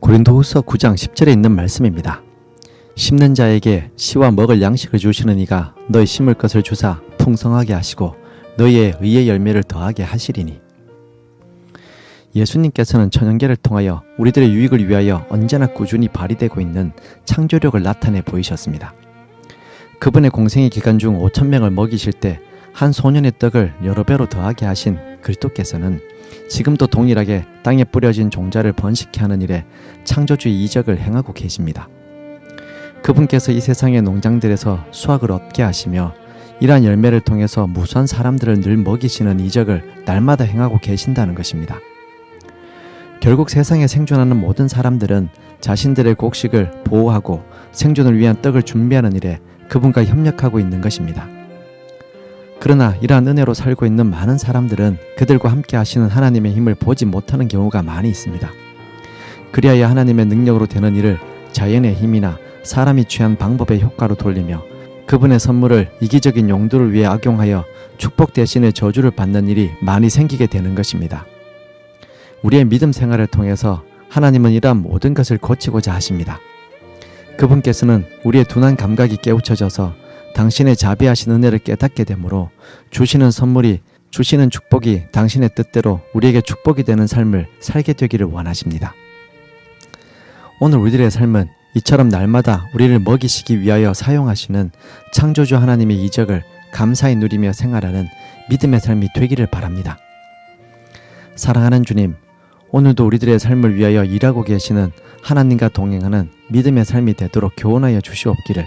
고린도후서 9장 10절에 있는 말씀입니다. 심는 자에게 씨와 먹을 양식을 주시는 이가 너희 심을 것을 주사 풍성하게 하시고 너희의 의의 열매를 더하게 하시리니 예수님께서는 천연계를 통하여 우리들의 유익을 위하여 언제나 꾸준히 발휘되고 있는 창조력을 나타내 보이셨습니다. 그분의 공생의 기간 중 5천 명을 먹이실 때 한 소년의 떡을 여러 배로 더하게 하신 그리스도께서는 지금도 동일하게 땅에 뿌려진 종자를 번식케 하는 일에 창조주의 이적을 행하고 계십니다. 그분께서 이 세상의 농장들에서 수확을 얻게 하시며 이러한 열매를 통해서 무수한 사람들을 늘 먹이시는 이적을 날마다 행하고 계신다는 것입니다. 결국 세상에 생존하는 모든 사람들은 자신들의 곡식을 보호하고 생존을 위한 떡을 준비하는 일에 그분과 협력하고 있는 것입니다. 그러나 이러한 은혜로 살고 있는 많은 사람들은 그들과 함께 하시는 하나님의 힘을 보지 못하는 경우가 많이 있습니다. 그리하여 하나님의 능력으로 되는 일을 자연의 힘이나 사람이 취한 방법의 효과로 돌리며 그분의 선물을 이기적인 용도를 위해 악용하여 축복 대신에 저주를 받는 일이 많이 생기게 되는 것입니다. 우리의 믿음 생활을 통해서 하나님은 이러한 모든 것을 고치고자 하십니다. 그분께서는 우리의 둔한 감각이 깨우쳐져서 당신의 자비하신 은혜를 깨닫게 되므로 주시는 선물이 주시는 축복이 당신의 뜻대로 우리에게 축복이 되는 삶을 살게 되기를 원하십니다. 오늘 우리들의 삶은 이처럼 날마다 우리를 먹이시기 위하여 사용하시는 창조주 하나님의 이적을 감사히 누리며 생활하는 믿음의 삶이 되기를 바랍니다. 사랑하는 주님, 오늘도 우리들의 삶을 위하여 일하고 계시는 하나님과 동행하는 믿음의 삶이 되도록 교훈하여 주시옵기를